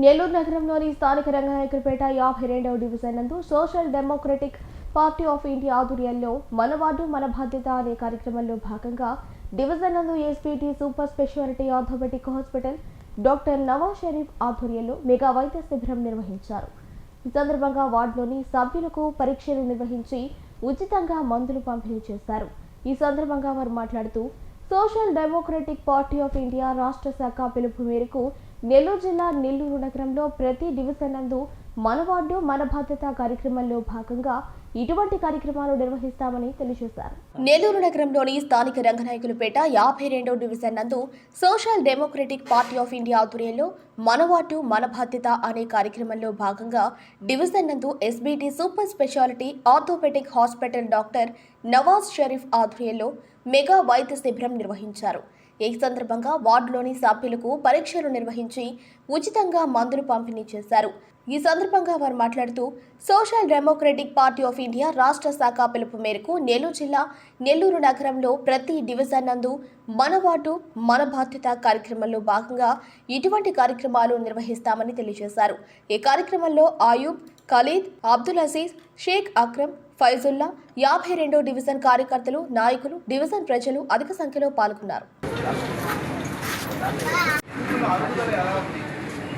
నెల్లూరు నగరంలోని స్థానిక రంగనాయకులపేట యాభై రెండవ డివిజన్ నందు social democratic party of India ఆధ్వర్యంలో మన వార్డు మన బాధ్యత అనే కార్యక్రమంలో భాగంగా డివిజన్ నందు SPT super speciality orthopaedic hospital doctor Nawaz Sharif ఆధ్వర్యంలో మెగా వైద్య శిబిరం నిర్వహించారు. ఈ సందర్భంగా వార్డులోని సభ్యులకు పరీక్షలు నిర్వహించి ఉచితంగా మందులు పంపిణీ చేశారు. ఈ సందర్భంగా వారు మాట్లాడుతూ social democratic party of India రాష్ట్ర శాఖ పిలుపు మేరకు నెల్లూరు జిల్లా నెల్లూరు నగరంలో ప్రతి డివిజన్ నందు మన వార్డు మన బాధ్యత కార్యక్రమంలో భాగంగా ఇటువంటి కార్యక్రమాలు నిర్వహిస్తామని తెలియజేశారు. నెల్లూరు నగరంలోని స్థానిక రంగనాయకులపేట యాభై రెండో డివిజన్ నందు social democratic party of India ఆధ్వర్యంలో మనవాటు మన బాధ్యత అనే కార్యక్రమంలో భాగంగా డివిజన్ నందు SBT super speciality orthopaedic hospital doctor Nawaz Sharif ఆధ్వర్యంలో మెగా వైద్య శిబిరం నిర్వహించారు. ఈ సందర్భంగా వార్డులోని సభ్యులకు పరీక్షలు నిర్వహించి ఉచితంగా మందులు పంపిణీ చేశారు. ఈ సందర్భంగా వారు మాట్లాడుతూ social democratic party of India రాష్ట్ర శాఖ పిలుపు మేరకు నెల్లూరు జిల్లా నెల్లూరు నగరంలో ప్రతి డివిజన్ నందు మన వాటు మన బాధ్యత కార్యక్రమంలో భాగంగా ఇటువంటి కార్యక్రమాలు నిర్వహిస్తామని తెలియజేశారు. ఈ కార్యక్రమంలో ఆయూబ్ ఖలీద్ అబ్దుల్ అజీజ్ షేక్ అక్రమ్ ఫైజుల్లా యాభై రెండో డివిజన్ కార్యకర్తలు నాయకులు డివిజన్ ప్రజలు అధిక సంఖ్యలో పాల్గొన్నారు.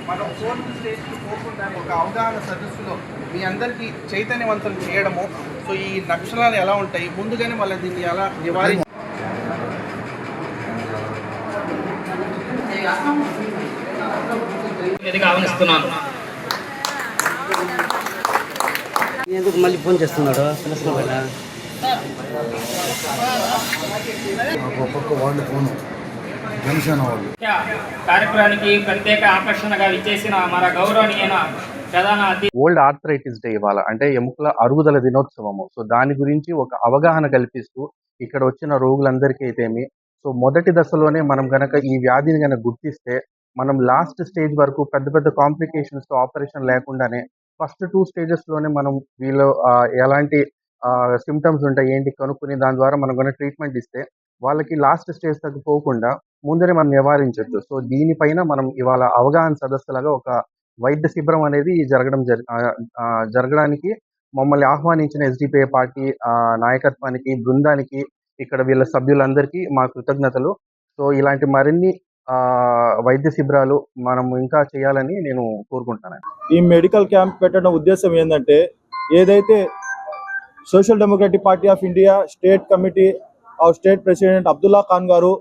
మనం ఫోర్త్ స్టేజ్కి పోకుండా ఒక అవగాహన సదస్సులో మీ అందరికీ చైతన్యవంతం చేయడము సో ఈ లక్షణాలు ఎలా ఉంటాయి ముందుగానే మళ్ళీ దీన్ని ఎలా నివారి మీదుగా ఆహ్వానిస్తున్నాను ఎందుకు మళ్ళీ ఫోన్ చేస్తున్నాడు. ఒక్కొక్క వాళ్ళు ఫోను. కార్యక్రమానికి ప్రత్యేక ఆకర్షణగా విచ్చేసిన మన గౌరవనీయన ఓల్డ్ ఆర్థరైటిస్ డే ఇవాళ అంటే ఎముకల అరుగుదల దినోత్సవము. సో దాని గురించి ఒక అవగాహన కల్పిస్తూ ఇక్కడ వచ్చిన రోగులందరికీ అయితేమి సో మొదటి దశలోనే మనం గనక ఈ వ్యాధిని గనక గుర్తిస్తే మనం లాస్ట్ స్టేజ్ వరకు పెద్ద పెద్ద కాంప్లికేషన్స్ ఆపరేషన్ లేకుండానే ఫస్ట్ టూ స్టేజెస్లోనే మనం వీళ్ళు ఎలాంటి సిమ్టమ్స్ ఉంటాయి ఏంటి కనుక్కుని దాని ద్వారా మనం కనుక ట్రీట్మెంట్ ఇస్తే వాళ్ళకి లాస్ట్ స్టేజ్ దాకా పోకుండా ముందరే మనం నివారించవచ్చు సో దీనిపైన మనం ఇవాళ అవగాహన సదస్సులాగా ఒక వైద్య శిబిరం అనేది జరగడం జరి జరగడానికి మమ్మల్ని ఆహ్వానించిన ఎస్డిపిఐ పార్టీ నాయకత్వానికి బృందానికి ఇక్కడ వీళ్ళ సభ్యులందరికీ మా కృతజ్ఞతలు. సో ఇలాంటి మరిన్ని వైద్య శిబిరాలు మనం ఇంకా చేయాలని నేను కోరుకుంటాను ఈ మెడికల్ క్యాంప్ పెట్టడం ఉద్దేశం ఏంటంటే ఏదైతే social democratic party of India state committee of state president Abdullah Khan garu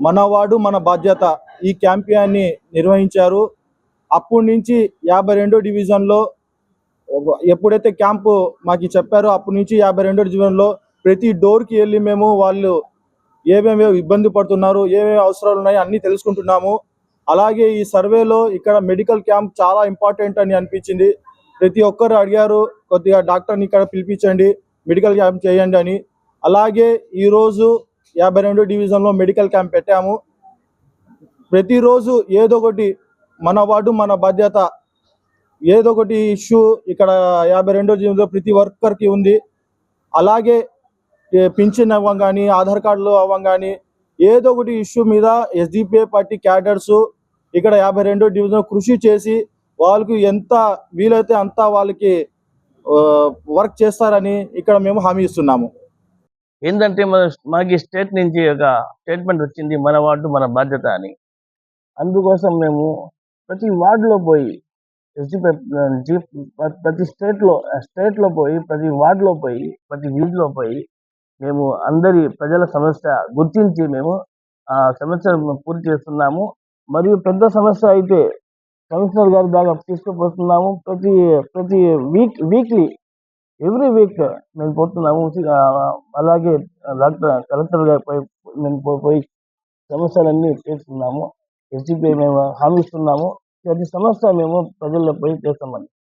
మన వార్డు మన బాధ్యత ఈ క్యాంపియాన్ని నిర్వహించారు. అప్పటి నుంచి యాభై రెండో డివిజన్లో ఎప్పుడైతే క్యాంపు మాకు చెప్పారో అప్పటి నుంచి యాభై రెండో డివిజన్లో ప్రతి డోర్కి వెళ్ళి మేము వాళ్ళు ఏమేమి ఇబ్బంది పడుతున్నారు ఏమేమి అవసరాలు ఉన్నాయో అన్నీ తెలుసుకుంటున్నాము. అలాగే ఈ సర్వేలో ఇక్కడ మెడికల్ క్యాంప్ చాలా ఇంపార్టెంట్ అని అనిపించింది. ప్రతి ఒక్కరు అడిగారు కొద్దిగా డాక్టర్ని ఇక్కడ పిలిపించండి మెడికల్ క్యాంప్ చేయండి అని. అలాగే ఈరోజు యాభై రెండు డివిజన్లో మెడికల్ క్యాంప్ పెట్టాము. ప్రతిరోజు ఏదో ఒకటి మన వార్డు మన బాధ్యత. ఏదో ఒకటి ఇష్యూ ఇక్కడ యాభై రెండో డివిజన్లో ప్రతి వర్కర్కి ఉంది. అలాగే పింఛన్ అవ్వం కానీ ఆధార్ కార్డులు అవ్వం కానీ ఏదో ఒకటి ఇష్యూ మీద ఎస్డిపిఐ పార్టీ క్యాడర్స్ ఇక్కడ యాభై రెండో డివిజన్ కృషి చేసి వాళ్ళకు ఎంత వీలైతే అంత వాళ్ళకి వర్క్ చేస్తారని ఇక్కడ మేము హామీ ఇస్తున్నాము. ఏంటంటే మన మనకి స్టేట్ నుంచి ఒక స్టేట్మెంట్ వచ్చింది మన వార్డు మన బాధ్యత అని. అందుకోసం మేము ప్రతి వార్డులో పోయి ఎస్డిపి ప్రతి స్టేట్లో స్టేట్లో పోయి ప్రతి వార్డులో పోయి ప్రతి వీధిలో పోయి మేము అందరి ప్రజల సమస్య గుర్తించి మేము ఆ సమస్యను పూర్తి చేస్తున్నాము. మరియు పెద్ద సమస్య అయితే కమిషనర్ గారి దాకా తీసుకుపోతున్నాము. ప్రతి ప్రతి వీక్ వీక్లీ ఎవ్రీ వీక్ మేము పోతున్నాము. అలాగే డాక్టర్ కలెక్టర్ గారి మేము పో- పోయి సమస్యలన్నీ తీర్చున్నాము ఎస్డిపిఐ మేము హామీ ఇస్తున్నాము. ప్రతి సమస్య మేము ప్రజల్లో పోయి చేస్తామని